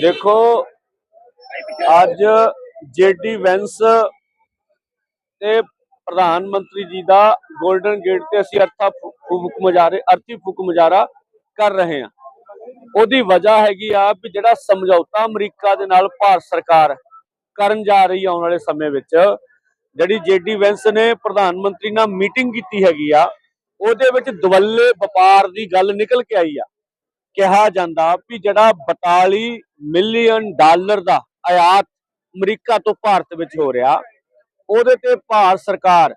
ਦੇਖੋ, ਅੱਜ ਜੇਡੀ ਵੈਂਸ ਤੇ ਪ੍ਰਧਾਨ ਮੰਤਰੀ ਜੀ ਦਾ 골ਡਨ ਗੇਟ ਤੇ ਅਸੀਂ ਅਰਥਾ ਫੂਕ ਮੁਜ਼ਾਰੇ, ਅਰਥੀ ਫੂਕ ਮੁਜ਼ਾਰਾ ਕਰ ਰਹੇ ਹਾਂ। ਉਹਦੀ ਵਜ੍ਹਾ ਹੈਗੀ ਆ ਵੀ ਜਿਹੜਾ ਸਮਝੌਤਾ ਅਮਰੀਕਾ ਦੇ ਨਾਲ ਭਾਰਤ ਸਰਕਾਰ ਕਰਨ ਜਾ ਰਹੀ ਆਉਣ ਵਾਲੇ ਸਮੇਂ ਵਿੱਚ, ਜਿਹੜੀ ਜੇਡੀ ਵੈਂਸ ਨੇ ਪ੍ਰਧਾਨ ਮੰਤਰੀ ਨਾਲ ਮੀਟਿੰਗ ਕੀਤੀ ਹੈਗੀ ਆ, ਉਹਦੇ ਵਿੱਚ ਦਵੱਲੇ ਵਪਾਰ ਦੀ ਗੱਲ ਨਿਕਲ ਕੇ ਆਈ ਆ। ਕਿਹਾ ਜਾਂਦਾ ਵੀ ਜਿਹੜਾ 42 ਮਿਲੀਅਨ ਡਾਲਰ ਦਾ ਆਯਾਤ ਅਮਰੀਕਾ ਤੋਂ ਭਾਰਤ ਵਿੱਚ ਹੋ ਰਿਹਾ, ਉਹਦੇ ਤੇ ਭਾਰਤ ਸਰਕਾਰ,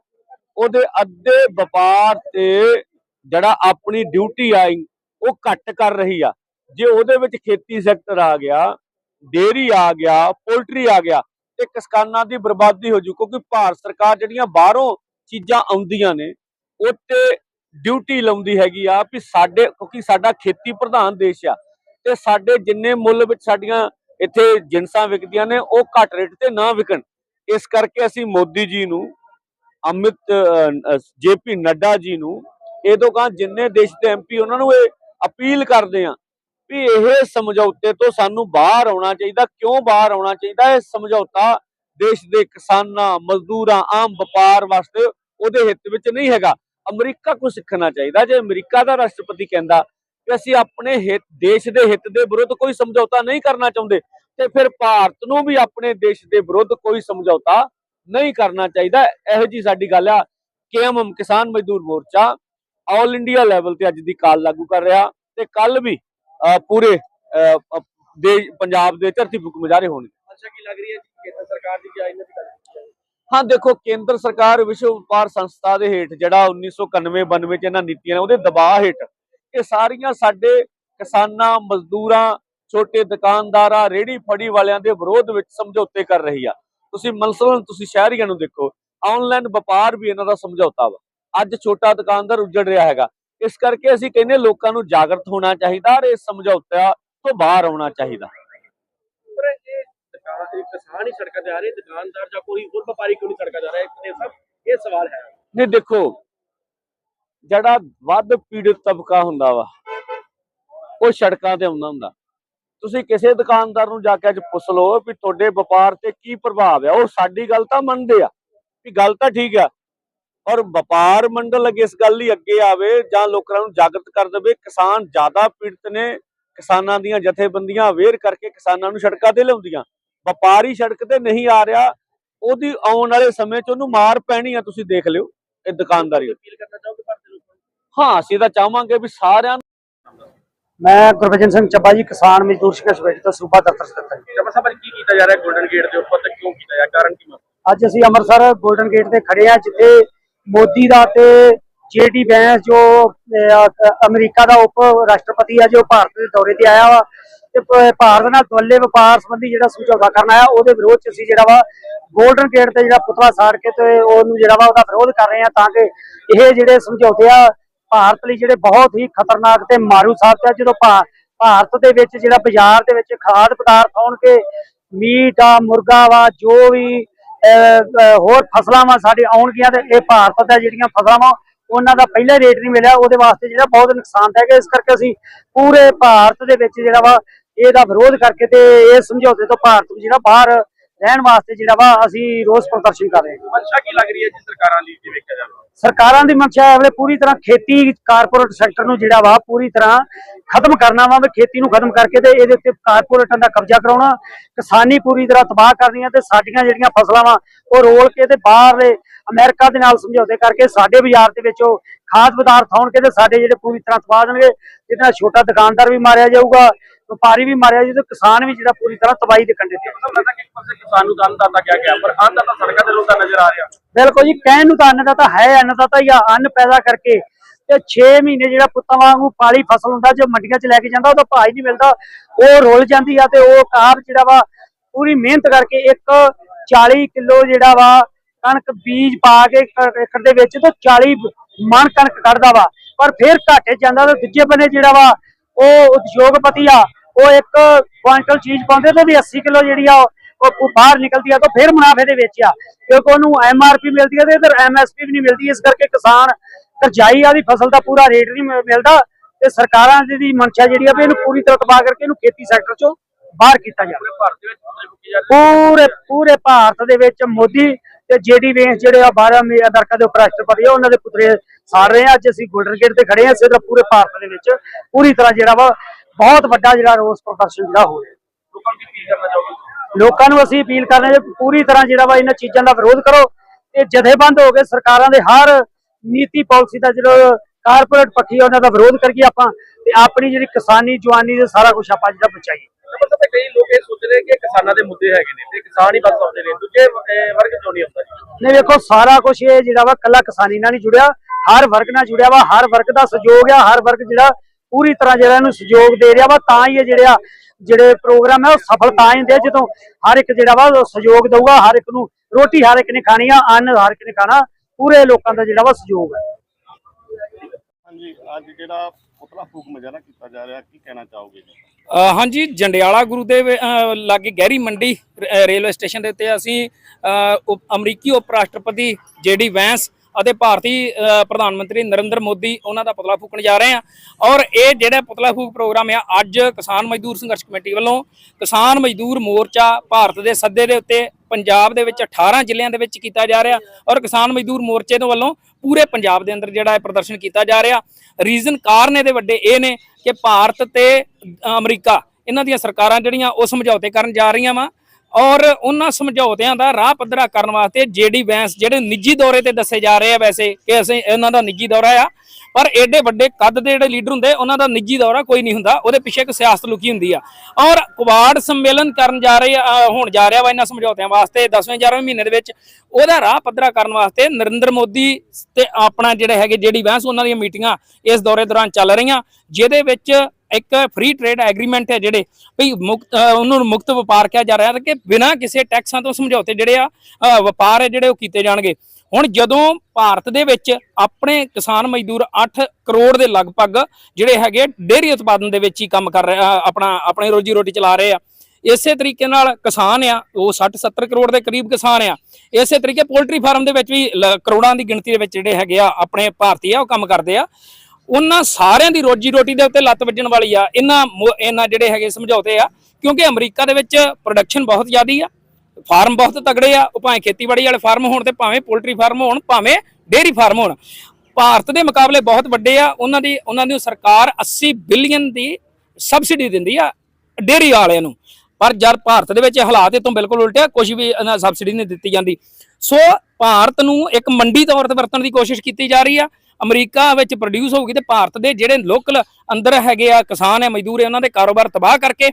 ਉਹਦੇ ਅੱਧੇ ਵਪਾਰ ਤੇ ਜਿਹੜਾ ਆਪਣੀ ਡਿਊਟੀ ਆਈ ਉਹ ਘੱਟ ਕਰ ਰਹੀ ਆ। ਜੇ ਉਹਦੇ ਵਿੱਚ ਖੇਤੀ ਸੈਕਟਰ ਆ ਗਿਆ ਡੇਰੀ ਆ ਗਿਆ, ਪੋਲਟਰੀ ਆ ਗਿਆ, ਤੇ ਕਿਸਾਨਾਂ ਦੀ ਬਰਬਾਦੀ ਹੋ ਜੂ, ਕਿਉਂਕਿ ਭਾਰਤ ਸਰਕਾਰ ਜਿਹੜੀਆਂ ਬਾਹਰੋਂ ਚੀਜ਼ਾਂ ਆਉਂਦੀਆਂ ਨੇ, ਉਹ ਤੇ ਡਿਊਟੀ ਲਾਉਂਦੀ ਹੈਗੀ ਆ ਵੀ ਸਾਡੇ, ਕਿਉਂਕਿ ਸਾਡਾ ਖੇਤੀ ਪ੍ਰਧਾਨ ਦੇਸ਼ ਆ, ਤੇ ਸਾਡੇ ਜਿੰਨੇ ਮੁੱਲ ਵਿੱਚ ਸਾਡੀਆਂ ਇੱਥੇ ਜਿੰਸਾਂ ਵਿਕਦੀਆਂ ਨੇ, ਉਹ ਘੱਟ ਰੇਟ ਤੇ ਨਾ ਵਿਕਣ। ਇਸ ਕਰਕੇ ਅਸੀਂ ਮੋਦੀ ਜੀ ਨੂੰ, ਅਮਿਤ ਜੇਪੀ ਨੱਡਾ ਜੀ ਨੂੰ, ਇਹ ਤੋਂ ਕਹਾਂ ਜਿੰਨੇ ਦੇਸ਼ ਦੇ ਐਮਪੀ ਉਹਨਾਂ ਨੂੰ ਇਹ ਅਪੀਲ ਕਰਦੇ ਆ ਵੀ ਇਹ ਸਮਝੌਤੇ ਤੋਂ ਸਾਨੂੰ ਬਾਹਰ ਆਉਣਾ ਚਾਹੀਦਾ। ਕਿਉਂ ਬਾਹਰ ਆਉਣਾ ਚਾਹੀਦਾ? ਇਹ ਸਮਝੌਤਾ ਦੇਸ਼ ਦੇ ਕਿਸਾਨਾਂ, ਮਜ਼ਦੂਰਾਂ, ਆਮ ਵਪਾਰ ਵਾਸਤੇ ਉਹਦੇ ਹਿੱਤ ਵਿੱਚ ਨਹੀਂ ਹੈਗਾ। ਅਮਰੀਕਾ ਕੋ ਸਿੱਖਣਾ ਚਾਹੀਦਾ। ਜੇ ਅਮਰੀਕਾ ਦਾ ਰਾਸ਼ਟਰਪਤੀ ਕਹਿੰਦਾ ਕਿ ਅਸੀਂ ਆਪਣੇ ਹਿੱਤ ਦੇਸ਼ ਦੇ ਹਿੱਤ ਦੇ ਵਿਰੁੱਧ ਕੋਈ ਸਮਝੌਤਾ ਨਹੀਂ ਕਰਨਾ ਚਾਹੁੰਦੇ ਤੇ ਫਿਰ ਭਾਰਤ ਨੂੰ ਵੀ ਆਪਣੇ ਦੇਸ਼ ਦੇ ਵਿਰੁੱਧ ਕੋਈ ਸਮਝੌਤਾ ਨਹੀਂ ਕਰਨਾ ਚਾਹੀਦਾ। ਇਹੋ ਜੀ ਸਾਡੀ ਗੱਲ ਆ। ਕੇਐਮਐਮ ਕਿਸਾਨ ਮਜ਼ਦੂਰ ਮੋਰਚਾ ਆਲ ਇੰਡੀਆ ਲੈਵਲ ਤੇ ਅੱਜ ਦੀ ਕਾਲ ਲਾਗੂ ਕਰ ਰਿਹਾ ਤੇ ਕੱਲ ਵੀ ਪੂਰੇ ਅਹ, ਪੰਜਾਬ ਦੇ ਧਰਤੀ ਫੁਕ ਮੁਜ਼ਾਹਰੇ ਹੋਣਗੇ। ਅੱਛਾ ਕੀ ਲੱਗ ਰਹੀ ਹੈ ਜੀ? ਕੇਂਦਰ ਸਰਕਾਰ ਦੀ ਜਾਂ ਇਹਨਾਂ ਦੀ ਗੱਲ? ਹਾਂ, ਦੇਖੋ, ਕੇਂਦਰ ਸਰਕਾਰ ਵਿਸ਼ਵ ਵਪਾਰ ਸੰਸਥਾ ਦੇ ਹੇਠ ਜਿਹੜਾ 1991 92 ਚ ਇਹਨਾਂ ਨੀਤੀਆਂ ਨੇ, ਉਹਦੇ ਦਬਾਅ ਹੇਠ ਇਹ ਸਾਰੀਆਂ ਸਾਡੇ ਕਿਸਾਨਾਂ, ਮਜ਼ਦੂਰਾਂ, ਛੋਟੇ ਦੁਕਾਨਦਾਰਾਂ ਰੇੜੀ ਫੜੀ ਵਾਲਿਆਂ ਦੇ ਵਿਰੋਧ ਵਿੱਚ ਸਮਝੌਤੇ ਕਰ ਰਹੀ ਆ। ਤੁਸੀਂ ਮਸਲਨ ਤੁਸੀਂ ਸ਼ਹਿਰੀਆਂ ਨੂੰ ਦੇਖੋ, ਆਨਲਾਈਨ ਵਪਾਰ ਵੀ ਇਹਨਾਂ ਦਾ ਸਮਝੌਤਾ ਵਾ। ਅੱਜ ਛੋਟਾ ਦੁਕਾਨਦਾਰ ਉੱਜੜ ਰਿਹਾ ਹੈਗਾ। ਇਸ ਕਰਕੇ ਅਸੀਂ ਕਹਿੰਦੇ ਲੋਕਾਂ ਨੂੰ ਜਾਗਰਤ ਹੋਣਾ ਚਾਹੀਦਾ ਔਰ ਇਸ ਸਮਝੌਤਾ ਤੋਂ ਬਾਹਰ ਆਉਣਾ ਚਾਹੀਦਾ ਪਰ ਇਹ ਦੁਕਾਨ ਇਹ ਕਿਸਾਨ ਹੀ ਸੜਕਾਂ ਤੇ ਆ ਰਹੇ, ਦੁਕਾਨਦਾਰ ਜਾਂ ਕੋਈ ਹੋਰ ਵਪਾਰੀ ਕਿਉਂ ਨਹੀਂ ਸੜਕਾਂ ਤੇ ਰਿਹਾ? ਇਹ ਸਭ, ਇਹ ਸਵਾਲ ਹੈ। ਨਹੀਂ, ਦੇਖੋ, ਜਿਹੜਾ ਵੱਧ ਪੀੜਿਤ ਤਬਕਾ ਹੁੰਦਾ ਵਾ, ਉਹ ਸੜਕਾਂ ਤੇ ਆਉਂਦਾ ਹੁੰਦਾ। ਤੁਸੀਂ ਕਿਸੇ ਦੁਕਾਨਦਾਰ ਨੂੰ ਜਾ ਕੇ ਅੱਜ ਪੁੱਛ ਲਓ ਵੀ ਤੁਹਾਡੇ ਵਪਾਰ ਤੇ ਕੀ ਪ੍ਰਭਾਵ ਆ, ਉਹ ਸਾਡੀ ਗੱਲ ਤਾਂ ਮੰਨਦੇ ਆ, ਵੀ ਗੱਲ ਤਾਂ ਠੀਕ ਆ ਔਰ ਵਪਾਰ ਮੰਡਲ ਅੱਗੇ ਇਸ ਗੱਲ ਲਈ ਅੱਗੇ ਆਵੇ, ਜਾਂ ਲੋਕਾਂ ਨੂੰ ਜਾਗਰਤ ਕਰ ਦੇਵੇ, ਕਿਸਾਨ ਜ਼ਿਆਦਾ ਪੀੜਤ ਨੇ, ਕਿਸਾਨਾਂ ਦੀਆਂ ਜਥੇਬੰਦੀਆਂ ਅਵੇਅਰ ਕਰਕੇ ਕਿਸਾਨਾਂ ਨੂੰ ਸੜਕਾਂ ਤੇ ਲਿਆਉਂਦੀਆਂ। ਵਪਾਰੀ ਸੜਕ ਤੇ ਨਹੀਂ ਆ ਰਿਹਾ ਉਹਦੀ ਆਉਣ ਵਾਲੇ ਸਮੇਂ 'ਚ ਉਹਨੂੰ ਮਾਰ ਪੈਣੀ ਆ ਤੁਸੀਂ ਦੇਖ ਲਿਓ ਇਹ ਦੁਕਾਨਦਾਰੀ ਅਪੀਲ ਕਰਨਾ ਚਾਹੋਗੇ ਭਾਰਤ ਦੇ ਲੋਕਾਂ ਨੂੰ? ਹਾਂ ਅਸੀਂ ਤਾਂ ਚਾਹਾਂਗੇ ਵੀ ਸਾਰਿਆਂ ਮੈਂ ਗੁਰਬਚਨ ਸਿੰਘ ਚੱਬਾ ਜੀ ਕਿਸਾਨ ਮਜ਼ਦੂਰ ਸੰਘਰਸ਼ ਕਮੇਟੀ ਤੋਂ ਸੂਬਾ ਦਫ਼ਤਰ ਸਥਿਤ ਹਾਂ ਜੀ। ਅੱਜ ਕੀ ਕੀਤਾ ਜਾ ਰਿਹਾ 골ਡਨ ਗੇਟ ਦੇ ਉੱਪਰ ਤੇ ਕਿਉਂ ਕੀਤਾ ਜਾ ਕਾਰਨ ਕੀ ਅੱਜ ਅਸੀਂ ਅੰਮ੍ਰਿਤਸਰ 골ਡਨ ਗੇਟ ਤੇ ਖੜੇ ਆ ਜਿੱਥੇ ਮੋਦੀ ਦਾ ਤੇ ਜੇਡੀ ਵੈਂਸ ਜੋ ਅਮਰੀਕਾ ਦਾ ਉਪ ਰਾਸ਼ਟਰਪਤੀ ਆ ਜੋ ਭਾਰਤ ਦੇ ਦੌਰੇ ਤੇ ਆਇਆ ਵਾ ਤੇ ਭਾਰਤ ਨਾਲ ਦੁਵੱਲੇ ਵਪਾਰ ਸੰਬੰਧੀ ਜਿਹੜਾ ਸਮਝੌਤਾ ਕਰਨਾ ਆ ਉਹਦੇ ਵਿਰੋਧ ਚ ਅਸੀਂ ਜਿਹੜਾ ਵਾ 골ਡਨ ਗੇਟ ਤੇ ਜਿਹੜਾ ਪੁਤਲਾ ਸਾੜ ਕੇ ਤੇ ਉਹਨੂੰ ਜਿਹੜਾ ਵਾ ਉਹਦਾ ਵਿਰੋਧ ਕਰ ਰਹੇ ਆ ਤਾਂ ਕਿ ਇਹ ਜਿਹੜੇ ਸਮਝੌਤੇ ਆ, ਭਾਰਤ ਲਈ ਜਿਹੜੇ ਬਹੁਤ ਹੀ ਖਤਰਨਾਕ ਤੇ ਮਾਰੂ ਸਾਬਤ ਆ, ਜਦੋਂ ਭਾਰਤ ਦੇ ਵਿੱਚ ਜਿਹੜਾ ਬਾਜ਼ਾਰ ਦੇ ਵਿੱਚ ਖਾਦ ਪਦਾਰਥ ਆਉਣਗੇ ਮੀਟ ਆ, ਮੁਰਗਾ ਵਾ, ਜੋ ਵੀ ਹੋਰ ਫਸਲਾਂ ਵਾ ਸਾਡੇ ਆਉਣਗੀਆਂ ਤੇ ਇਹ ਭਾਰਤ ਦਾ ਜਿਹੜੀਆਂ ਫਸਲਾਂ ਵਾ, ਉਹਨਾਂ ਦਾ ਪਹਿਲਾ ਰੇਟ ਨਹੀਂ ਮਿਲਿਆ, ਉਹਦੇ ਵਾਸਤੇ ਜਿਹੜਾ ਬਹੁਤ ਨੁਕਸਾਨ ਹੈਗਾ ਇਸ ਕਰਕੇ ਅਸੀਂ ਪੂਰੇ ਭਾਰਤ ਦੇ ਵਿੱਚ ਜਿਹੜਾ ਵਾ ਇਹਦਾ ਵਿਰੋਧ ਕਰਕੇ ਤੇ ਇਹ ਸਮਝੌਤੇ ਤੋਂ ਭਾਰਤ ਨੂੰ ਜਿਹੜਾ ਬਾਹਰ ਰਹਿਣ ਵਾਸਤੇ ਜਿਹੜਾ ਵਾ ਅਸੀਂ ਰੋਸ ਪ੍ਰਦਰਸ਼ਨ ਕਰ ਰਹੇ ਹਾਂ। ਮਨਸ਼ਾ ਕੀ ਲੱਗ ਰਹੀ ਹੈ ਜੀ ਸਰਕਾਰਾਂ ਦੀ ਜੇ ਵੇਖਿਆ ਜਾਵੇ ਸਰਕਾਰਾਂ ਦੀ ਮਨਸ਼ਾ ਹੈ ਪੂਰੀ ਤਰ੍ਹਾਂ ਖੇਤੀ ਕਾਰਪੋਰੇਟ ਸੈਕਟਰ ਨੂੰ ਜਿਹੜਾ ਵਾ ਪੂਰੀ ਤਰ੍ਹਾਂ ਖਤਮ ਕਰਨਾ ਵਾ ਵੀ ਖੇਤੀ ਨੂੰ ਖਤਮ ਕਰਕੇ ਤੇ ਇਹਦੇ ਉੱਤੇ ਕਾਰਪੋਰੇਟਾਂ ਦਾ ਕਬਜ਼ਾ ਕਰਾਉਣਾ ਕਿਸਾਨੀ ਪੂਰੀ ਤਰ੍ਹਾਂ ਤਬਾਹ ਕਰਨੀਆਂ ਤੇ ਸਾਡੀਆਂ ਜਿਹੜੀਆਂ ਫਸਲਾਂ ਵਾ ਉਹ ਰੋਲ ਕੇ ਤੇ ਬਾਹਰਲੇ ਅਮਰੀਕਾ ਦੇ ਨਾਲ ਸਮਝੌਤੇ ਕਰਕੇ ਸਾਡੇ ਬਾਜ਼ਾਰ ਦੇ ਵਿੱਚ ਉਹ ਖਾਦ ਪਦਾਰਥ ਆਉਣਗੇ ਤੇ ਸਾਡੇ ਜਿਹੜੇ ਪੂਰੀ ਤਰ੍ਹਾਂ ਤਬਾਹ ਦੇਣਗੇ ਇਹਦੇ ਨਾਲ ਛੋਟਾ ਦੁਕਾਨਦਾਰ ਵੀ ਮਾਰਿਆ ਜਾਊਗਾ ਵਪਾਰੀ ਵੀ ਮਾਰਿਆ ਤੇ ਕਿਸਾਨ ਵੀ ਜਿਹੜਾ ਪੂਰੀ ਤਰ੍ਹਾਂ ਤਬਾਹੀ ਦੇ ਕੰਢੇ ਤੇ ਆ। ਮਤਲਬ ਲੱਗਦਾ ਕਿ ਇੱਕ ਪਾਸੇ ਕਿਸਾਨ ਨੂੰ ਤਾਂ ਅੰਨਦਾਤਾ ਕਿਹਾ ਗਿਆ ਪਰ ਅੰਨਦਾਤਾ ਸੜਕਾਂ ਤੇ ਲੋਕਾਂ ਨਜ਼ਰ ਆ ਰਿਹਾ। ਬਿਲਕੁਲ ਜੀ ਕਹਿਣ ਨੂੰ ਤਾਂ ਅੰਨਦਾਤਾ ਹੈ ਅੰਨਦਾਤਾ ਜਾਂ ਅੰਨ ਪੈਦਾ ਕਰਕੇ ਤੇ 6 ਮਹੀਨੇ ਜਿਹੜਾ ਪੁੱਤਾਂ ਵਾਂਗੂ ਪਾਲੀ ਫਸਲ ਹੁੰਦਾ ਜੋ ਮੰਡੀਆਂ 'ਚ ਲੈ ਕੇ ਜਾਂਦਾ ਉਹਦਾ ਭਾਅ ਹੀ ਨਹੀਂ ਮਿਲਦਾ। ਉਹ ਰੁੱਲ ਜਾਂਦੀ ਆ ਤੇ ਉਹ ਕਾਰ ਜਿਹੜਾ ਵਾ ਪੂਰੀ ਮਿਹਨਤ ਕਰਕੇ ਇੱਕ 40 ਕਿਲੋ ਜਿਹੜਾ ਵਾ ਕਣਕ ਬੀਜ ਪਾ ਕੇ ਏਕੜ ਦੇ ਵਿੱਚ ਤੇ 40 ਮਣ ਕਣਕ ਕੱਢਦਾ ਵਾ। ਪਰ ਫਿਰ ਘਾਟੇ ਜਾਂਦਾ ਤੇ ਦੂਜੇ ਬੰਨੇ ਜਿਹੜਾ ਵਾ ਉਹ ਉਦਯੋਗਪਤੀ ਆ ਉਹ ਇੱਕ ਕੁਆਂਟਲ ਚੀਜ਼ ਪਾਉਂਦੇ ਤੇ ਵੀ 80 ਕਿਲੋ ਜਿਹੜੀ ਆ ਉਹ ਬਾਹਰ ਨਿਕਲਦੀ ਆ ਤਾਂ ਫਿਰ ਮੁਨਾਫੇ ਦੇ ਵਿੱਚ ਆ। ਕਿਉਂਕਿ ਉਹਨੂੰ ਐਮਆਰਪੀ ਮਿਲਦੀ ਹੈ ਤੇ ਇਧਰ ਐਮਐਸਪੀ ਵੀ ਨਹੀਂ ਮਿਲਦੀ, ਇਸ ਕਰਕੇ ਕਿਸਾਨ ਕਰਜਾਈ ਆਦੀ ਫਸਲ ਦਾ ਪੂਰਾ ਰੇਟ ਨਹੀਂ ਮਿਲਦਾ ਤੇ ਸਰਕਾਰਾਂ ਦੀ ਮਨਸ਼ਾ ਜਿਹੜੀ ਆ ਵੀ ਇਹਨੂੰ ਪੂਰੀ ਤਰ੍ਹਾਂ ਤਬਾਹ ਕਰਕੇ ਇਹਨੂੰ ਖੇਤੀ ਸੈਕਟਰ ਚੋਂ ਬਾਹਰ ਕੀਤਾ ਜਾਵੇ ਪੂਰੇ ਪੂਰੇ ਭਾਰਤ ਦੇ ਵਿੱਚ ਮੋਦੀ ਤੇ ਜੇਡੀ ਵੇਂਸ ਜਿਹੜੇ ਆ 12 ਅਮਰੀਕਾ ਦੇ ਉਪ ਰਾਸ਼ਟਰਪਤੀ ਆ, ਉਹਨਾਂ ਦੇ ਪੁੱਤਰੇ ਸਾਰ ਰਹੇ ਆ। ਅੱਜ ਅਸੀਂ ਗੋਲਡਨ ਗੇਟ ਤੇ ਖੜੇ ਆ ਸਿਰਫ ਪੂਰੇ ਭਾਰਤ ਦੇ ਵਿੱਚ ਪੂਰੀ ਤਰ੍ਹਾਂ ਜਿਹੜਾ ਵਾ ਬਹੁਤ ਵੱਡਾ ਜਿਹੜਾ ਰੋਸ ਪ੍ਰਦਰਸ਼ਨ ਜਿਹੜਾ ਹੋ ਰਿਹਾ। ਲੋਕਾਂ ਨੂੰ ਕੀ ਕਰਨਾ ਚਾਹੋਗੇ ਲੋਕਾਂ ਨੂੰ ਅਸੀਂ ਅਪੀਲ ਕਰਨੇ ਵੀ ਪੂਰੀ ਤਰ੍ਹਾਂ ਜਿਹੜਾ ਵਾ ਇਹਨਾਂ ਚੀਜ਼ਾਂ ਦਾ ਵਿਰੋਧ ਕਰੋ ਤੇ ਜਥੇਬੰਦ ਹੋ ਕੇ ਸਰਕਾਰਾਂ ਦੇ ਹਰ ਨੀਤੀ ਪਾਲਿਸੀ ਦਾ ਜਿਹੜਾ ਕਾਰਪੋਰੇਟ ਪੱਖੀ ਉਹਨਾਂ ਦਾ ਵਿਰੋਧ ਕਰਕੇ ਆਪਾਂ ਤੇ ਆਪਣੀ ਜਿਹੜੀ ਕਿਸਾਨੀ ਜਵਾਨੀ ਦੇ ਸਾਰਾ ਕੁਝ ਆਪਾਂ ਜਿਹੜਾ ਬਚਾਈਏ। ਮਤਲਬ ਕਈ ਲੋਕ ਇਹ ਸੋਚਦੇ ਨੇ ਕਿ ਕਿਸਾਨਾਂ ਦੇ ਮੁੱਦੇ ਹੈਗੇ ਨੇ ਤੇ ਕਿਸਾਨ ਹੀ ਬਸ ਆਉਂਦੇ ਨੇ ਦੂਜੇ ਵਰਗ ਚੋਂ ਨਹੀਂ ਆਉਂਦਾ ਜੀ? ਨੇ ਵੇਖੋ ਸਾਰਾ ਕੁਝ ਇਹ ਜਿਹੜਾ ਵਾ ਕੱਲਾ ਕਿਸਾਨੀ ਨਾਲ ਨਹੀਂ ਜੁੜਿਆ ਹਰ ਵਰਗ ਨਾਲ ਜੁੜਿਆ ਵਾ ਹਰ ਵਰਗ ਦਾ ਸਹਿਯੋਗ ਆ ਹਰ ਵਰਗ ਜਿਹੜਾ ਪੂਰੀ ਤਰ੍ਹਾਂ ਜਿਹੜਾ ਇਹਨੂੰ ਸਹਿਯੋਗ ਦੇ ਰਿਹਾ ਵਾ ਤਾਂ ਹੀ ਇਹ ਜਿਹੜਾ ਜਿਹੜੇ ਪ੍ਰੋਗਰਾਮ ਹੈ ਉਹ ਸਫਲ ਤਾਂ ਹੀ ਹੁੰਦੇ ਆ ਜਦੋਂ ਹਰ ਇੱਕ ਜਿਹੜਾ ਵਾ ਉਹ ਸਹਿਯੋਗ ਦਊਗਾ ਹਰ ਇੱਕ ਨੂੰ ਰੋਟੀ ਹਰ ਇੱਕ ਨੇ ਖਾਣੀ ਆ ਅੰਨ ਹਰ ਇੱਕ ਨੇ ਖਾਣਾ ਪੂਰੇ ਲੋਕਾਂ ਦਾ ਜਿਹੜਾ ਵਾ ਸਹਿਯੋਗ ਹੈ ਹਾਂਜੀ ਅੱਜ ਜਿਹੜਾ ਪੁਤਲਾ ਫੂਕ ਮੁਜ਼ਾਹਰਾ ਕੀਤਾ ਜਾ ਰਿਹਾ ਕੀ ਕਹਿਣਾ ਚਾਹੋਗੇ ਹਾਂਜੀ ਜੰਡਿਆਲਾ ਗੁਰੂ ਦੇ ਲਾਗੇ ਗਹਿਰੀ ਮੰਡੀ ਰੇਲਵੇ ਸਟੇਸ਼ਨ ਦੇ ਉੱਤੇ ਅਸੀਂ ਅਮਰੀਕੀ ਉਪ ਰਾਸ਼ਟਰਪਤੀ ਜੇਡੀ ਵੈਂਸ ਅਤੇ ਭਾਰਤੀ ਪ੍ਰਧਾਨ ਮੰਤਰੀ ਨਰਿੰਦਰ ਮੋਦੀ ਉਹਨਾਂ ਦਾ ਪੁਤਲਾ ਫੂਕਣ ਜਾ ਰਹੇ ਆ। ਔਰ ਇਹ ਜਿਹੜਾ ਪੁਤਲਾ ਫੂਕ ਪ੍ਰੋਗਰਾਮ ਆ, ਅੱਜ ਕਿਸਾਨ ਮਜ਼ਦੂਰ ਸੰਘਰਸ਼ ਕਮੇਟੀ ਵੱਲੋਂ ਕਿਸਾਨ ਮਜ਼ਦੂਰ ਮੋਰਚਾ ਭਾਰਤ ਦੇ ਸੱਦੇ ਦੇ ਉੱਤੇ ਪੰਜਾਬ ਦੇ ਵਿੱਚ 18 ਜ਼ਿਲ੍ਹਿਆਂ ਦੇ ਵਿੱਚ ਕੀਤਾ ਜਾ ਰਿਹਾ ਔਰ ਕਿਸਾਨ ਮਜ਼ਦੂਰ ਮੋਰਚੇ ਦੇ ਵੱਲੋਂ ਪੂਰੇ ਪੰਜਾਬ ਦੇ ਅੰਦਰ ਜਿਹੜਾ ਇਹ ਪ੍ਰਦਰਸ਼ਨ ਕੀਤਾ ਜਾ ਰਿਹਾ। ਰੀਜ਼ਨ ਕਾਰਨ ਇਹਦੇ ਵੱਡੇ ਇਹ ਨੇ ਕਿ ਭਾਰਤ ਤੇ ਅਮਰੀਕਾ, ਇਹਨਾਂ ਦੀਆਂ ਸਰਕਾਰਾਂ ਜਿਹੜੀਆਂ ਉਹ ਸਮਝੌਤੇ ਕਰਨ ਜਾ ਰਹੀਆਂ ਵਾ। ਔਰ ਉਹਨਾਂ ਸਮਝੌਤਿਆਂ ਦਾ ਰਾਹ ਪੱਧਰਾ ਕਰਨ ਵਾਸਤੇ ਜੇਡੀ ਵੈਂਸ ਜਿਹੜੇ ਨਿੱਜੀ ਦੌਰੇ ਤੇ ਦੱਸੇ ਜਾ ਰਹੇ ਆ ਵੈਸੇ ਕਿ ਅਸੀਂ ਇਹਨਾਂ ਦਾ ਨਿੱਜੀ ਦੌਰਾ ਆ ਪਰ ਐਡੇ ਵੱਡੇ ਕੱਦ ਦੇ ਜਿਹੜੇ ਲੀਡਰ ਹੁੰਦੇ ਉਹਨਾਂ ਦਾ ਨਿੱਜੀ ਦੌਰਾ ਕੋਈ ਨਹੀਂ ਹੁੰਦਾ ਉਹਦੇ ਪਿੱਛੇ ਇੱਕ ਸਿਆਸਤ ਲੁਕੀ ਹੁੰਦੀ ਆ। ਔਰ ਕੁਵਾੜ ਸੰਮੇਲਨ ਕਰਨ ਜਾ ਰਹੇ ਆ ਅ, ਹੋਣ ਜਾ ਰਿਹਾ ਵਾ ਇਹਨਾਂ ਸਮਝੌਤਿਆਂ ਵਾਸਤੇ 10ਵੇਂ 11ਵੇਂ ਮਹੀਨੇ ਦੇ ਵਿੱਚ ਉਹਦਾ ਰਾਹ ਪੱਧਰਾ ਕਰਨ ਵਾਸਤੇ ਨਰਿੰਦਰ ਮੋਦੀ ਤੇ ਆਪਣਾ ਜਿਹੜੇ ਹੈਗੇ ਜਿਹੜੀ ਵੈਂਸ ਉਹਨਾਂ ਦੀਆਂ ਮੀਟਿੰਗਾਂ ਇਸ ਦੌਰੇ ਦੌਰਾਨ ਚੱਲ ਰਹੀਆਂ ਜਿਹਦੇ ਵਿੱਚ ਇੱਕ ਫ੍ਰੀ ਟ੍ਰੇਡ ਐਗਰੀਮੈਂਟ ਹੈ ਜਿਹੜੇ ਵੀ ਮੁਕਤ ਉਹਨਾਂ ਨੂੰ ਮੁਕਤ ਵਪਾਰ ਕਿਹਾ ਜਾ ਰਿਹਾ ਹੈ ਕਿ ਬਿਨਾਂ ਕਿਸੇ ਟੈਕਸਾਂ ਤੋਂ ਸਮਝੌਤੇ ਜਿਹੜੇ ਆ ਵਪਾਰ ਹੈ ਜਿਹੜੇ ਉਹ ਕੀਤੇ ਜਾਣਗੇ। ਹੁਣ ਜਦੋਂ ਭਾਰਤ ਦੇ ਵਿੱਚ ਆਪਣੇ ਕਿਸਾਨ ਮਜ਼ਦੂਰ 8 ਕਰੋੜ ਦੇ ਲਗਭਗ ਜਿਹੜੇ ਹੈਗੇ ਡੇਅਰੀ ਉਤਪਾਦਨ ਦੇ ਵਿੱਚ ਹੀ ਕੰਮ ਕਰ ਰਹੇ ਆਪਣਾ, ਆਪਣੀ ਰੋਜੀ ਰੋਟੀ ਚਲਾ ਰਹੇ ਆ। ਇਸੇ ਤਰੀਕੇ ਨਾਲ ਕਿਸਾਨ ਆ, ਉਹ 60 70 ਕਰੋੜ ਦੇ ਕਰੀਬ ਕਿਸਾਨ ਆ। ਇਸੇ ਤਰੀਕੇ ਪੋਲਟਰੀ ਫਾਰਮ ਦੇ ਵਿੱਚ ਵੀ ਲ- ਕਰੋੜਾਂ ਦੀ ਗਿਣਤੀ ਦੇ ਵਿੱਚ ਜਿਹੜੇ ਹੈਗੇ ਆ, ਆਪਣੇ ਭਾਰਤੀ ਆ, ਉਹ ਕੰਮ ਕਰਦੇ ਆ। ਉਹਨਾਂ ਸਾਰਿਆਂ ਦੀ ਰੋਜੀ ਰੋਟੀ ਦੇ ਉੱਤੇ ਲੱਤ ਵੱਜਣ ਵਾਲੀ ਆ। ਇਹਨਾਂ ਮੋ- ਇਹਨਾਂ ਜਿਹੜੇ ਹੈਗੇ ਸਮਝੌਤੇ ਆ, ਕਿਉਂਕਿ ਅਮਰੀਕਾ ਦੇ ਵਿੱਚ ਪ੍ਰੋਡਕਸ਼ਨ ਬਹੁਤ ਜ਼ਿਆਦੀ ਆ ਫਾਰਮ ਬਹੁਤ ਤਗੜੇ ਆ, ਉਹ ਭਾਵੇਂ ਖੇਤੀਬਾੜੀ ਵਾਲੇ ਫਾਰਮ ਹੋਣ ਤੇ ਭਾਵੇਂ ਪੋਲਟਰੀ ਫਾਰਮ ਹੋਣ, ਭਾਵੇਂ ਡੇਅਰੀ ਫਾਰਮ ਹੋਣ। ਭਾਰਤ ਦੇ ਮੁਕਾਬਲੇ ਬਹੁਤ ਵੱਡੇ ਆ, ਉਹਨਾਂ ਦੀ ਉਹਨਾਂ ਦੀ ਸਰਕਾਰ 80 ਬਿਲੀਅਨ ਦੀ ਸਬਸਿਡੀ ਦਿੰਦੀ ਆ ਡੇਅਰੀ ਵਾਲਿਆਂ ਨੂੰ। ਪਰ ਜਦ ਭਾਰਤ ਦੇ ਵਿੱਚ ਹਾਲਾਤ ਇਹ ਤੋਂ ਬਿਲਕੁਲ ਉਲਟਿਆ ਕੁਝ ਵੀ ਇਹਨਾਂ ਸਬਸਿਡੀ ਨਹੀਂ ਦਿੱਤੀ ਜਾਂਦੀ। ਸੋ ਭਾਰਤ ਨੂੰ ਇੱਕ ਮੰਡੀ ਤੌਰ ਤੇ ਵਰਤਣ ਦੀ ਕੋਸ਼ਿਸ਼ ਕੀਤੀ ਜਾ ਰਹੀ ਆ। ਅਮਰੀਕਾ ਵਿੱਚ ਪ੍ਰੋਡਿਊਸ ਹੋਊਗੀ ਤੇ ਭਾਰਤ ਦੇ ਜਿਹੜੇ ਲੋਕਲ ਅੰਦਰ ਹੈਗੇ ਆ ਕਿਸਾਨ ਹੈ, ਮਜ਼ਦੂਰ ਹੈ, ਉਹਨਾਂ ਦੇ ਕਾਰੋਬਾਰ ਤਬਾਹ ਕਰਕੇ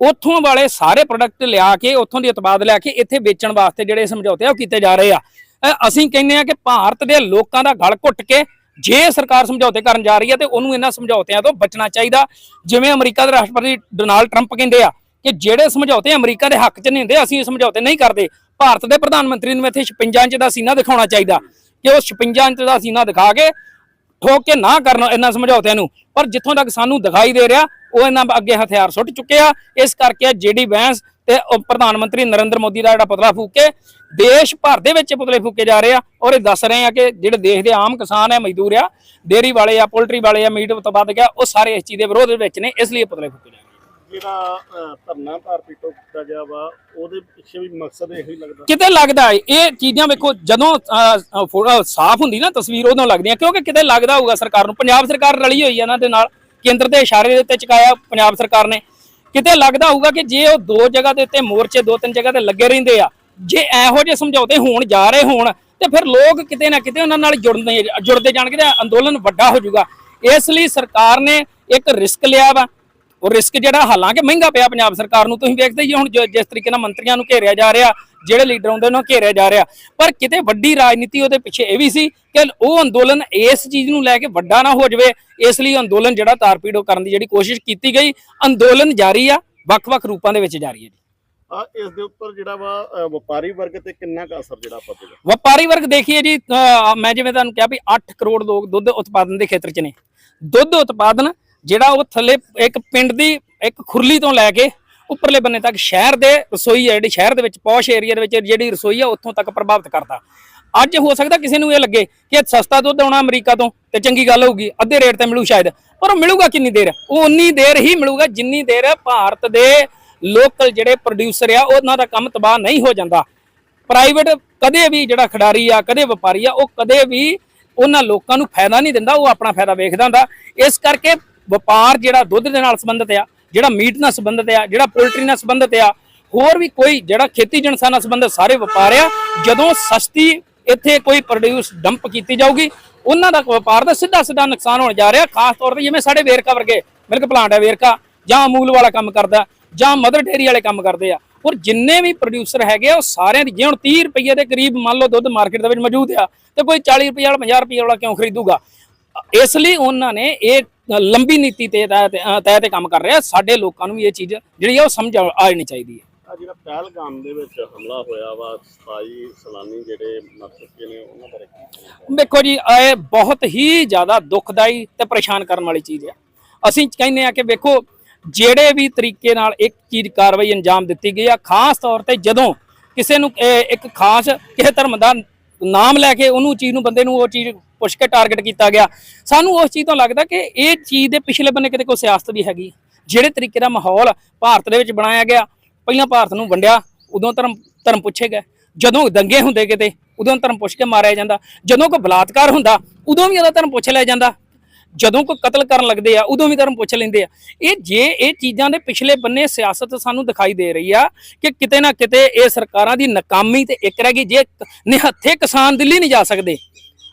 ਉੱਥੋਂ ਵਾਲੇ ਸਾਰੇ ਪ੍ਰੋਡਕਟ ਲਿਆ ਕੇ, ਉੱਥੋਂ ਦੀ ਉਤਪਾਦ ਲਿਆ ਕੇ ਇੱਥੇ ਵੇਚਣ ਵਾਸਤੇ ਜਿਹੜੇ ਸਮਝੌਤੇ ਆ ਉਹ ਕੀਤੇ ਜਾ ਰਹੇ ਆ। ਅਸੀਂ ਕਹਿੰਦੇ ਆ ਕਿ ਭਾਰਤ ਦੇ ਲੋਕਾਂ ਦਾ ਗਲ ਘੁੱਟ ਕੇ ਜੇ ਸਰਕਾਰ ਸਮਝੌਤੇ ਕਰਨ ਜਾ ਰਹੀ ਹੈ ਤੇ ਉਹਨੂੰ ਇਹਨਾਂ ਸਮਝੌਤਿਆਂ ਤੋਂ ਬਚਣਾ ਚਾਹੀਦਾ। ਜਿਵੇਂ ਅਮਰੀਕਾ ਦੇ ਰਾਸ਼ਟਰਪਤੀ ਡੋਨਾਲਡ ਟਰੰਪ ਕਹਿੰਦੇ ਆ ਕਿ ਜਿਹੜੇ ਸਮਝੌਤੇ ਅਮਰੀਕਾ ਦੇ ਹੱਕ 'ਚ ਨਹੀਂ ਹੁੰਦੇ, ਅਸੀਂ ਇਹ ਸਮਝੌਤੇ ਨਹੀਂ ਕਰਦੇ। ਭਾਰਤ ਦੇ ਪ੍ਰਧਾਨ ਮੰਤਰੀ ਨੂੰ ਇੱਥੇ 56 ਇੰਚ ਦਾ ਸੀਨਾ ਦਿਖਾਉਣਾ ਚਾਹੀਦਾ। ਕਿ ਉਹ 56 ਇੰਚ ਦਾ ਸੀਨਾ ਦਿਖਾ ਕੇ ਠੋਕ ਕੇ ਨਾ ਕਰਨ ਇਹਨਾਂ ਸਮਝੌਤਿਆਂ ਨੂੰ। ਪਰ ਜਿੱਥੋਂ ਤੱਕ ਸਾਨੂੰ ਦਿਖਾਈ ਦੇ ਰਿਹਾ, ਉਹ ਇਹਨਾਂ ਅੱਗੇ ਹਥਿਆਰ ਸੁੱਟ ਚੁੱਕੇ ਆ। ਇਸ ਕਰਕੇ ਜੀਡੀ ਵੈਂਸ ਤੇ ਉਹ ਪ੍ਰਧਾਨ ਮੰਤਰੀ ਨਰਿੰਦਰ ਮੋਦੀ ਦਾ ਜਿਹੜਾ ਪੁਤਲਾ ਫੂਕ ਕੇ ਦੇਸ਼ ਭਰ ਦੇ ਵਿੱਚ ਪੁਤਲੇ ਫੂਕੇ ਜਾ ਰਹੇ ਆ। ਔਰ ਇਹ ਦੱਸ ਰਹੇ ਆ ਕਿ ਜਿਹੜੇ ਦੇਸ਼ ਦੇ ਆਮ ਕਿਸਾਨ ਆ, ਮਜ਼ਦੂਰ ਆ, ਡੇਅਰੀ ਵਾਲੇ ਆ, ਪੋਲਟਰੀ ਵਾਲੇ ਆ, ਮੀਟ ਤੋਂ ਵੱਧ ਗਿਆ, ਉਹ ਸਾਰੇ ਇਸ ਚੀਜ਼ ਦੇ ਵਿਰੋਧ ਵਿੱਚ ਨੇ, ਇਸ ਲਈ ਪੁਤਲੇ ਫੂਕੇ ਜਾ ਰਹੇ ਜਿਹੜਾ ਧਰਨਾ ਭਾਰਤੀ ਤੋਂ ਕੀਤਾ ਗਿਆ ਵਾ, ਉਹਦੇ ਪਿੱਛੇ ਵੀ ਮਕਸਦ ਇਹੋ ਹੀ ਲੱਗਦਾ। ਕਿਤੇ ਲੱਗਦਾ ਇਹ ਚੀਜ਼ਾਂ ਵੇਖੋ, ਜਦੋਂ ਸਾਫ਼ ਹੁੰਦੀ ਨਾ ਤਸਵੀਰ, ਉਦੋਂ ਲੱਗਦੀਆਂ, ਕਿਉਂਕਿ ਕਿਤੇ ਲੱਗਦਾ ਹੋਊਗਾ ਸਰਕਾਰ ਨੂੰ। ਪੰਜਾਬ ਸਰਕਾਰ ਰਲੀ ਹੋਈ ਹੈ ਇਹਨਾਂ ਦੇ ਨਾਲ, ਕੇਂਦਰ ਦੇ ਇਸ਼ਾਰੇ ਦੇ ਉੱਤੇ ਚੁਕਾਇਆ ਪੰਜਾਬ ਸਰਕਾਰ ਨੇ। ਕਿਤੇ ਲੱਗਦਾ ਹੋਊਗਾ ਕਿ ਜੇ ਉਹ ਦੋ ਜਗ੍ਹਾ ਦੇ ਉੱਤੇ ਮੋਰਚੇ, ਦੋ ਤਿੰਨ ਜਗ੍ਹਾ ਤੇ ਲੱਗੇ ਰਹਿੰਦੇ ਆ, ਜੇ ਇਹੋ ਜਿਹੇ ਸਮਝੌਤੇ ਹੋਣ, ਜਾ ਰਹੇ ਹੋਣ, ਤੇ ਫਿਰ ਲੋਕ ਕਿਤੇ ਨਾ ਕਿਤੇ ਉਹਨਾਂ ਨਾਲ ਜੁੜਦੇ ਜੁੜਦੇ ਜਾਣਗੇ ਤੇ ਅੰਦੋਲਨ ਵੱਡਾ ਹੋ ਜਾਊਗਾ। ਇਸ ਲਈ ਸਰਕਾਰ ਨੇ ਇੱਕ ਰਿਸਕ ਲਿਆ ਵਾ। ਉਹ ਰਿਸਕ ਜਿਹੜਾ ਹਾਲਾਂਕਿ ਮਹਿੰਗਾ ਪਿਆ ਪੰਜਾਬ ਸਰਕਾਰ ਨੂੰ ਤੁਸੀਂ ਵੇਖਦੇ ਹੀ ਹੋ ਹੁਣ ਜੋ- ਜਿਸ ਤਰੀਕੇ ਨਾਲ ਮੰਤਰੀਆਂ ਨੂੰ ਘੇਰਿਆ ਜਾ ਰਿਹਾ ਜਿਹੜੇ ਲੀਡਰ ਆਉਂਦੇ ਉਹਨਾਂ ਨੂੰ ਘੇਰਿਆ ਜਾ ਰਿਹਾ। ਪਰ ਕਿਤੇ ਵੱਡੀ ਰਾਜਨੀਤੀ ਉਹਦੇ ਪਿੱਛੇ ਇਹ ਵੀ ਸੀ ਕਿ ਉਹ ਅੰਦੋਲਨ ਇਸ ਚੀਜ਼ ਨੂੰ ਲੈ ਕੇ ਵੱਡਾ ਨਾ ਹੋ ਜਾਵੇ ਇਸ ਲਈ ਅੰਦੋਲਨ ਜਿਹੜਾ ਤਾਰਪੀੜੋ ਕਰਨ ਦੀ ਜਿਹੜੀ ਕੋਸ਼ਿਸ਼ ਕੀਤੀ ਗਈ ਅੰਦੋਲਨ ਜਾਰੀ ਆ ਵੱਖ-ਵੱਖ ਰੂਪਾਂ ਦੇ ਵਿੱਚ ਜਾਰੀ ਹੈ ਜੀ। ਆ ਇਸ ਦੇ ਉੱਪਰ ਜਿਹੜਾ ਵਾ ਵਪਾਰੀ ਵਰਗ ਤੇ ਕਿੰਨਾ ਕੁ ਅਸਰ ਜਿਹੜਾ ਪਵੇਗਾ ਵਪਾਰੀ ਵਰਗ ਦੇਖੀਏ ਜੀ ਮੈਂ ਜਿਵੇਂ ਤੁਹਾਨੂੰ ਕਿਹਾ ਵੀ 8 ਕਰੋੜ ਲੋਕ ਦੁੱਧ ਉਤਪਾਦਨ ਦੇ ਖੇਤਰ 'ਚ ਨੇ। ਦੁੱਧ ਉਤਪਾਦਨ ਜਿਹੜਾ ਉਹ ਥੱਲੇ ਇੱਕ ਪਿੰਡ ਦੀ ਇੱਕ ਖੁਰਲੀ ਤੋਂ ਲੈ ਕੇ ਉੱਪਰਲੇ ਬੰਨੇ ਤੱਕ ਸ਼ਹਿਰ ਦੇ ਰਸੋਈ ਹੈ ਜਿਹੜੀ ਸ਼ਹਿਰ ਦੇ ਵਿੱਚ ਪੌਸ਼ ਏਰੀਆ ਦੇ ਵਿੱਚ ਜਿਹੜੀ ਰਸੋਈ ਆ ਉੱਥੋਂ ਤੱਕ ਪ੍ਰਭਾਵਿਤ ਕਰਦਾ। ਅੱਜ ਹੋ ਸਕਦਾ ਕਿਸੇ ਨੂੰ ਇਹ ਲੱਗੇ ਕਿ ਇਹ ਸਸਤਾ ਦੁੱਧ ਆਉਣਾ ਅਮਰੀਕਾ ਤੋਂ ਤੇ ਚੰਗੀ ਗੱਲ ਹੋਊਗੀ, ਅੱਧੇ ਰੇਟ ਤੇ ਮਿਲੂ ਸ਼ਾਇਦ, ਪਰ ਉਹ ਮਿਲੂਗਾ ਕਿੰਨੀ ਦੇਰ? ਉਹ ਉਨੀ ਦੇਰ ਹੀ ਮਿਲੂਗਾ ਜਿੰਨੀ ਦੇਰ ਭਾਰਤ ਦੇ ਲੋਕਲ ਜਿਹੜੇ ਪ੍ਰੋਡਿਊਸਰ ਆ, ਉਹਨਾਂ ਦਾ ਕੰਮ ਤਬਾਹ ਨਹੀਂ ਹੋ ਜਾਂਦਾ। ਪ੍ਰਾਈਵੇਟ ਕਦੇ ਵੀ ਜਿਹੜਾ ਖਿਡਾਰੀ ਆ, ਕਦੇ ਵਪਾਰੀ ਆ, ਉਹ ਕਦੇ ਵੀ ਉਹਨਾਂ ਲੋਕਾਂ ਨੂੰ ਫਾਇਦਾ ਨਹੀਂ ਦਿੰਦਾ, ਉਹ ਆਪਣਾ ਫਾਇਦਾ ਵੇਖਦਾ ਹੁੰਦਾ। ਇਸ ਕਰਕੇ ਵਪਾਰ ਜਿਹੜਾ ਦੁੱਧ ਦੇ ਨਾਲ ਸੰਬੰਧਿਤ ਆ, ਜਿਹੜਾ ਮੀਟ ਨਾਲ ਸੰਬੰਧਿਤ ਆ, ਜਿਹੜਾ ਪੋਲਟਰੀ ਨਾਲ ਸੰਬੰਧਿਤ ਆ, ਹੋਰ ਵੀ ਕੋਈ ਜਿਹੜਾ ਖੇਤੀ ਜਨਸਾਂ ਨਾਲ ਸੰਬੰਧਿਤ ਸਾਰੇ ਵਪਾਰ ਆ, ਜਦੋਂ ਸਸਤੀ ਇੱਥੇ ਕੋਈ ਪ੍ਰੋਡਿਊਸ ਡੰਪ ਕੀਤੀ ਜਾਊਗੀ, ਉਹਨਾਂ ਦਾ ਵਪਾਰ ਦਾ ਸਿੱਧਾ ਸਿੱਧਾ ਨੁਕਸਾਨ ਹੋਣ ਜਾ ਰਿਹਾ, ਖਾਸ ਤੌਰ ਤੇ ਜਿਵੇਂ ਸਾਡੇ ਵੇਰਕਾ ਵਰਗੇ, ਮਿਲਕ ਪਲਾਂਟ ਹੈ ਵੇਰਕਾ, ਜਾਂ ਅਮੂਲ ਵਾਲਾ ਕੰਮ ਕਰਦਾ, ਜਾਂ ਮਦਰ ਡੇਅਰੀ ਵਾਲੇ ਕੰਮ ਕਰਦੇ ਆ, ਔਰ ਜਿੰਨੇ ਵੀ ਪ੍ਰੋਡਿਊਸਰ ਹੈਗੇ ਆ, ਉਹ ਸਾਰਿਆਂ ਦੀ ਜੇ ਹੁਣ 30 ਰੁਪਏ ਦੇ ਕਰੀਬ ਮੰਨ ਲਓ ਦੁੱਧ ਮਾਰਕੀਟ ਦੇ ਵਿੱਚ ਮੌਜੂਦ ਆ, ਤੇ ਕੋਈ 40 ਰੁਪਏ ਵਾਲਾ 50 ਰੁਪਏ ਵਾਲਾ ਕਿਉਂ ਖਰੀਦੂਗਾ? ਇਸ ਲਈ ਉਹਨਾਂ ਨੇ ਇਹ ਲੰਬੀ ਨੀਤੀ ਤੇ ਤਹਿ ਤੇ- ਅ, ਤਹਿ ਤੇ ਕੰਮ ਕਰ ਰਿਹਾ। ਸਾਡੇ ਲੋਕਾਂ ਨੂੰ ਵੀ ਇਹ ਚੀਜ਼ ਜਿਹੜੀ ਆ ਉਹ ਸਮਝ ਆ ਜਾਣੀ ਚਾਹੀਦੀ ਹੈ। ਆ ਜਿਹੜਾ ਪਹਿਲਗਾਮ ਦੇ ਵਿੱਚ ਹਮਲਾ ਹੋਇਆ ਵਾ 27 ਸਲਾਨੀ ਜਿਹੜੇ ਮਰ ਚੁੱਕੇ ਨੇ ਉਹਨਾਂ ਬਾਰੇ ਕੀ ਕਹਿਣਾ ਦੇਖੋ ਜੀ ਇਹ ਬਹੁਤ ਹੀ ਜ਼ਿਆਦਾ ਦੁਖਦਾਈ ਤੇ ਪਰੇਸ਼ਾਨ ਕਰਨ ਵਾਲੀ ਚੀਜ਼ ਆ। ਅਸੀਂ ਕਹਿੰਦੇ ਆ ਕਿ ਵੇਖੋ ਜਿਹੜੇ ਵੀ ਤਰੀਕੇ ਨਾਲ ਇੱਕ ਚੀਜ਼ ਕਾਰਵਾਈ ਅੰਜਾਮ ਦਿੱਤੀ ਗਈ ਆ ਖਾਸ ਤੌਰ ਤੇ ਜਦੋਂ ਕਿਸੇ ਨੂੰ ਇੱਕ ਖਾਸ ਕਿਸੇ ਧਰਮ ਦਾ ਨਾਮ ਲੈ ਕੇ ਉਹਨੂੰ ਚੀਜ਼ ਨੂੰ ਬੰਦੇ ਨੂੰ ਉਹ ਚੀਜ਼ ਪੁੱਛ ਕੇ ਟਾਰਗੇਟ ਕੀਤਾ ਗਿਆ। ਸਾਨੂੰ ਉਸ ਚੀਜ਼ ਤੋਂ ਲੱਗਦਾ ਕਿ ਇਹ ਚੀਜ਼ ਦੇ ਪਿਛਲੇ ਬੰਨੇ ਕਿਤੇ ਕੋਈ ਸਿਆਸਤ ਵੀ ਹੈਗੀ। ਜਿਹੜੇ ਤਰੀਕੇ ਦਾ ਮਾਹੌਲ ਭਾਰਤ ਦੇ ਵਿੱਚ ਬਣਾਇਆ ਗਿਆ, ਪਹਿਲਾਂ ਭਾਰਤ ਨੂੰ ਵੰਡਿਆ, ਉਦੋਂ ਧਰਮ ਧਰਮ ਪੁੱਛੇ ਗਏ। ਜਦੋਂ ਦੰਗੇ ਹੁੰਦੇ ਕਿਤੇ, ਉਦੋਂ ਧਰਮ ਪੁੱਛ ਕੇ ਮਾਰਿਆ ਜਾਂਦਾ। ਜਦੋਂ ਕੋਈ ਬਲਾਤਕਾਰ ਹੁੰਦਾ, ਉਦੋਂ ਵੀ ਉਹਦਾ ਧਰਮ ਪੁੱਛ ਲਿਆ ਜਾਂਦਾ। ਜਦੋਂ ਕੋਈ ਕਤਲ ਕਰਨ ਲੱਗਦੇ ਆ, ਉਦੋਂ ਵੀ ਧਰਮ ਪੁੱਛ ਲੈਂਦੇ ਆ। ਇਹ ਜੇ ਇਹ ਚੀਜ਼ਾਂ ਦੇ ਪਿਛਲੇ ਬੰਨੇ ਸਿਆਸਤ ਸਾਨੂੰ ਦਿਖਾਈ ਦੇ ਰਹੀ ਆ ਕਿ ਕਿਤੇ ਨਾ ਕਿਤੇ ਇਹ ਸਰਕਾਰਾਂ ਦੀ ਨਾਕਾਮੀ ਤੇ ਇੱਕ ਰਹਿ ਗਈ। ਜੇ ਨਿਹੱਥੇ ਕਿਸਾਨ ਦਿੱਲੀ ਨਹੀਂ ਜਾ ਸਕਦੇ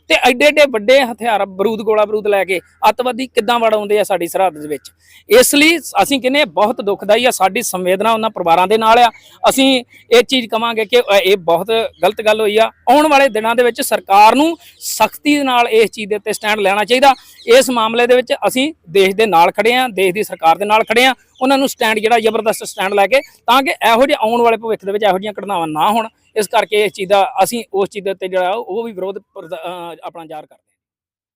ਤੇ ਐਡੇ ਐਡੇ ਵੱਡੇ ਹਥਿਆਰ ਬਰੂਦ ਗੋਲਾ ਬਰੂਦ ਲੈ ਕੇ ਅੱਤਵਾਦੀ ਕਿੱਦਾਂ ਵੜ ਆਉਂਦੇ ਆ ਸਾਡੀ ਸਰਹੱਦ ਦੇ ਵਿੱਚ? ਇਸ ਲਈ ਅਸੀਂ ਕਹਿੰਦੇ ਬਹੁਤ ਦੁਖਦਾਈ ਆ, ਸਾਡੀ ਸੰਵੇਦਨਾ ਉਹਨਾਂ ਪਰਿਵਾਰਾਂ ਦੇ ਨਾਲ ਆ। ਅਸੀਂ ਇਹ ਚੀਜ਼ ਕਵਾਂਗੇ ਕਿ ਇਹ ਬਹੁਤ ਗਲਤ ਗੱਲ ਹੋਈ ਆ। ਆਉਣ ਵਾਲੇ ਦਿਨਾਂ ਦੇ ਵਿੱਚ ਸਰਕਾਰ ਨੂੰ ਸਖਤੀ ਦੇ ਨਾਲ ਇਸ ਚੀਜ਼ ਦੇ ਉੱਤੇ ਸਟੈਂਡ ਲੈਣਾ ਚਾਹੀਦਾ। ਇਸ ਮਾਮਲੇ ਦੇ ਵਿੱਚ ਅਸੀਂ ਦੇਸ਼ ਦੇ ਨਾਲ ਖੜੇ ਆ, ਦੇਸ਼ ਦੀ ਸਰਕਾਰ ਦੇ ਨਾਲ ਖੜੇ ਆ। ਉਹਨਾਂ ਨੂੰ ਸਟੈਂਡ ਜਿਹੜਾ ਜ਼ਬਰਦਸਤ ਸਟੈਂਡ ਲੈ ਕੇ ਤਾਂ ਕਿ ਇਹੋ ਜਿਹੇ ਆਉਣ ਵਾਲੇ ਭਵਿੱਖ ਦੇ ਵਿੱਚ ਇਹੋ ਜਿਹੀਆਂ ਘਟਨਾਵਾਂ ਨਾ ਹੋਣ। ਇਸ ਕਰਕੇ ਇਸ ਚੀਜ਼ ਦਾ ਅਸੀਂ ਉਸ ਚੀਜ਼ ਦੇ ਉੱਤੇ ਜਿਹੜਾ ਉਹ ਵੀ ਵਿਰੋਧ ਆਪਣਾ ਜ਼ਾਹਰ ਕਰਦੇ